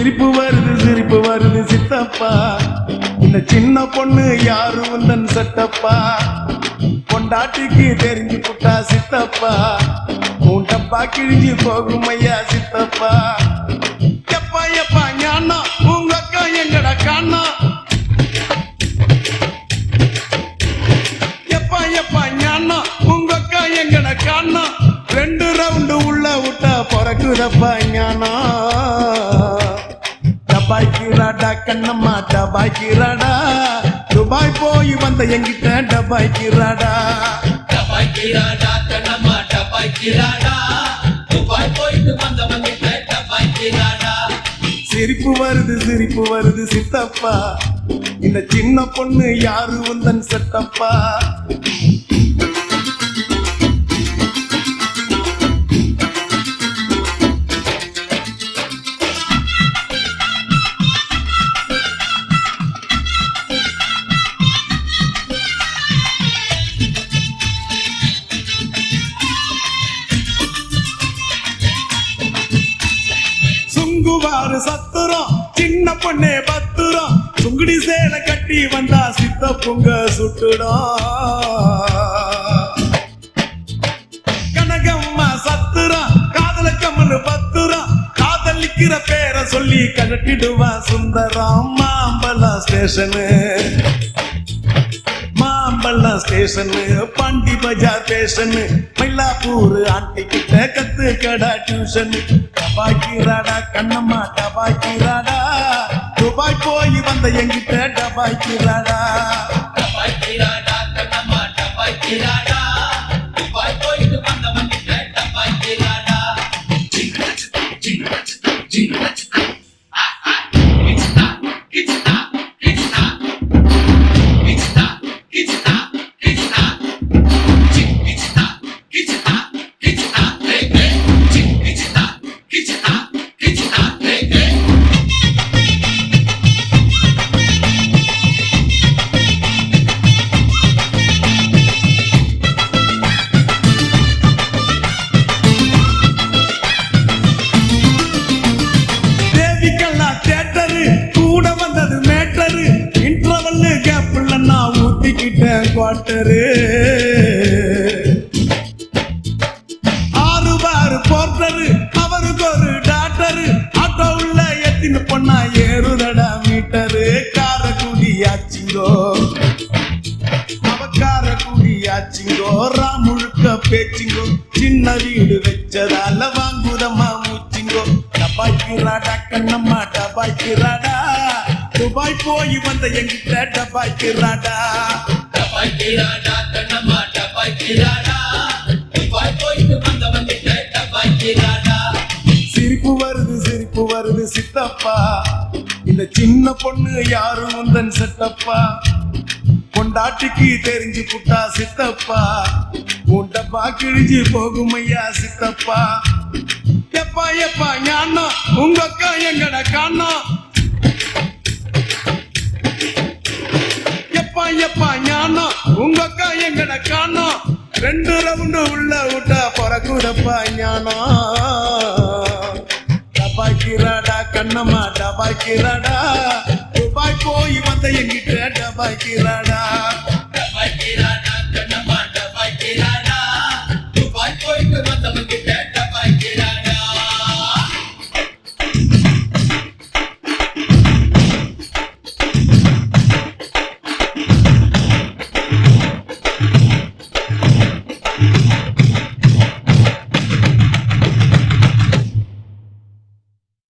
சிரிப்பு வருது சிரிப்பு வருது சித்தப்பா. இந்த சின்ன பொண்ணு யாரு உந்தன் சட்டப்பா? பொண்டாட்டிக்கு தெரிஞ்சு புட்டா சித்தப்பா? மூட்டப்பா கிழிஞ்சு போகும் ஐயா சித்தப்பா. எப்பா எப்பா ஞானா உங்க அக்கா எங்கடா காணா? எப்பா எப்பா ஞானா உங்க அக்கா எங்கடா காணா? ரெண்டு ரவுண்டு உள்ள விட்டா பிறக்குதப்பா டபாய்க்கிறாடா துபாய் போய் வந்த எங்கிட்ட டபாய்க்கிறாடா டபாய்க்கிறாடா கண்ணம்மா டபாய்க்கிறாடா துபாய் போயிட்டு வந்தவங்கிட்ட டபாய்க்கிறாடா சிரிப்பு வருது சிரிப்பு வருது சித்தப்பா. இந்த சின்ன பொண்ணு யாரு? உந்தன் சட்டப்பா சுங்குவாரு சத்துரம் சின்ன பொண்ணே பத்துரம் சுங்குடி சேலை கட்டி வந்தா சித்த பொங்க சுட்டுடும். கனகம்மா சத்துரம் காதல கம்மனு பத்துரம் காதலிக்கிற பேரை சொல்லி கழட்டிடுவா Sundaram. Mambalam station. Mambalam station. Pondy Bazaar station. Mylapore aunty கிட்ட கத்து கடா டியூஷன். டபாய்க்கிறாடா கண்ணம்மா டபாய்க்கிறாடா. துபாய் போய் வந்த எங்கிட்ட டபாய்க்கிறாடா. டபாய்க்கிறாடா கண்ணம்மா டபாய்க்கிறாடா. குவார்ட்டரு ஆறு பாரு போர்ட்டரு அவருக்கு ஒரு டாக்டரு. ஆட்டோ உள்ள எத்தின பொண்ணா ஏறுதடா மீட்டரு. காரக்குடி ஆச்சிங்கோ அவ அவக்கார குடியாச்சிங்கோ ராமுழுக்க பேச்சிங்கோ. சின்ன வீடு வச்சதால வாங்குதம்மா மூச்சிங்கோ. டபாய்க்கிறாடா கண்ணம்மா டபாய்க்கிறாடா. துபாய் போய் வந்த எங்கிட்ட டபாய்க்கிறாடா. டபாய்க்கிறாடா கண்ணம்மா டபாய்க்கிறாடா துபாய் போயிட்டு வந்தவங்கிட்ட டபாய்க்கிறாடா சிரிப்பு வருது சிரிப்பு வருது சித்தப்பா. இந்த சின்ன பொண்ணு யாரு உந்தன் செட்டப்பா பொண்டாட்டிக்கு தெரிஞ்சு புட்டா சித்தப்பா? உன் கிழிஞ்சு போகும் ஐயா சித்தப்பா? எப்பா எப்பா ஞானம் உங்க அக்கா எங்கட காணோம் எங்கட காணா. ரெண்டு ரவுண்டு உள்ள விட்டா பிறக்குதப்பா ஞானம் டபாய்க்கிறாடா கண்ணம்மா டபாய்க்கிறாடா. துபாய் போய் வந்த எங்கிட்ட டபாய்க்கிறாடா.